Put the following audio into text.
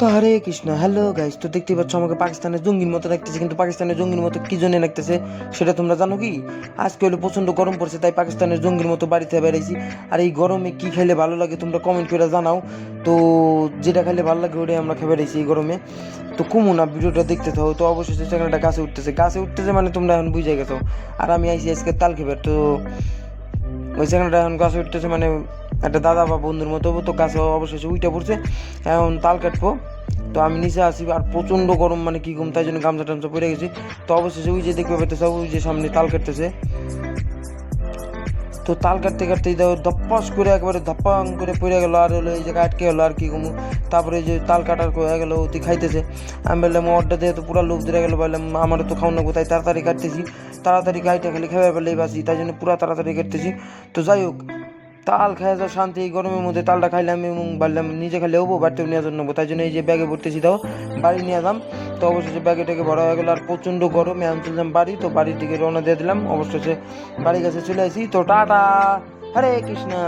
তো হরে Krishna hello guys তো দেখতে পাচ্ছ আমাকে পাকিস্তানের জঙ্গির মতো লাগতেছে, কিন্তু পাকিস্তানের জঙ্গির মতো কি জন্য লাগতেছে সেটা তোমরা জানো কি? আজকে হলো প্রচণ্ড গরম পড়ছে, তাই পাকিস্তানের জঙ্গির মতো বাড়িতে বেড়াইছি। আর এই গরমে কি খেলে ভালো লাগে তোমরা কমেন্ট করে জানাও। তো যেটা খেলে ভালো লাগে ওটাই আমরা খেয়ে বেড়াইছি এই গরমে। তো কুমু না ভিডিওটা দেখতে থাকো তো অবশ্যই চ্যানেলটা গাছে উঠতেছে। গাছে উঠতেছে মানে তোমরা এখন বুঝে গেছো। আর আমি আইসি আজকে তাল খেবার তো ওই চ্যানেলটা এখন গাছে উঠতেছে মানে একটা দাদা বা বন্ধুর মতো তো গাছে অবশেষে উইটা পড়ছে, এখন তাল কাটবো। তো আমি নিচে আসি আর প্রচণ্ড গরম মানে কি ঘুম, তাই জন্য গামছা টামছা পড়ে গেছি। তো অবশেষে ওই যে দেখবে পেতেছে ওই যে সামনে তাল কাটতেছে। তো তাল কাটতে কাটতে ধপ্পাস করে একবারে ধপ্পাং করে পড়ে গেলো, আর হলো এই জায়গায় আটকে গেলো, আর কি ঘুমু। তারপরে যে তাল কাটার হয়ে গেলো, অতি খাইতেছে। আমি বললাম অর্ডার দিয়ে তো পুরো লোভ ধরে গেলো। বললাম, আমারও তো খাও না কোথায় তাড়াতাড়ি কাটতেছি। তাড়াতাড়ি খাইতে খালি খেয়ে ফেলেই বাসি তাই জন্য পুরো তাড়াতাড়ি কাটতেছি। তো যাই হোক তাল খাই তো শান্তি, গরমের মধ্যে তালটা খাইলাম এবং বাড়লাম, নিজে খাইলে হব, বাড়িতেও নেওয়ার জন্য। তাই জন্য এই যে ব্যাগে ভরতেছি তো বাড়ি নিয়ে যাম। তো অবশেষে ব্যাগে ট্যাগে ভরা হয়ে গেলো আর প্রচণ্ড গরমে আমি চললাম বাড়ি। তো বাড়ির দিকে রওনা দিয়ে দিলাম। অবশেষে বাড়ির কাছে চলে আসি। তো টাটা! হরে কৃষ্ণা!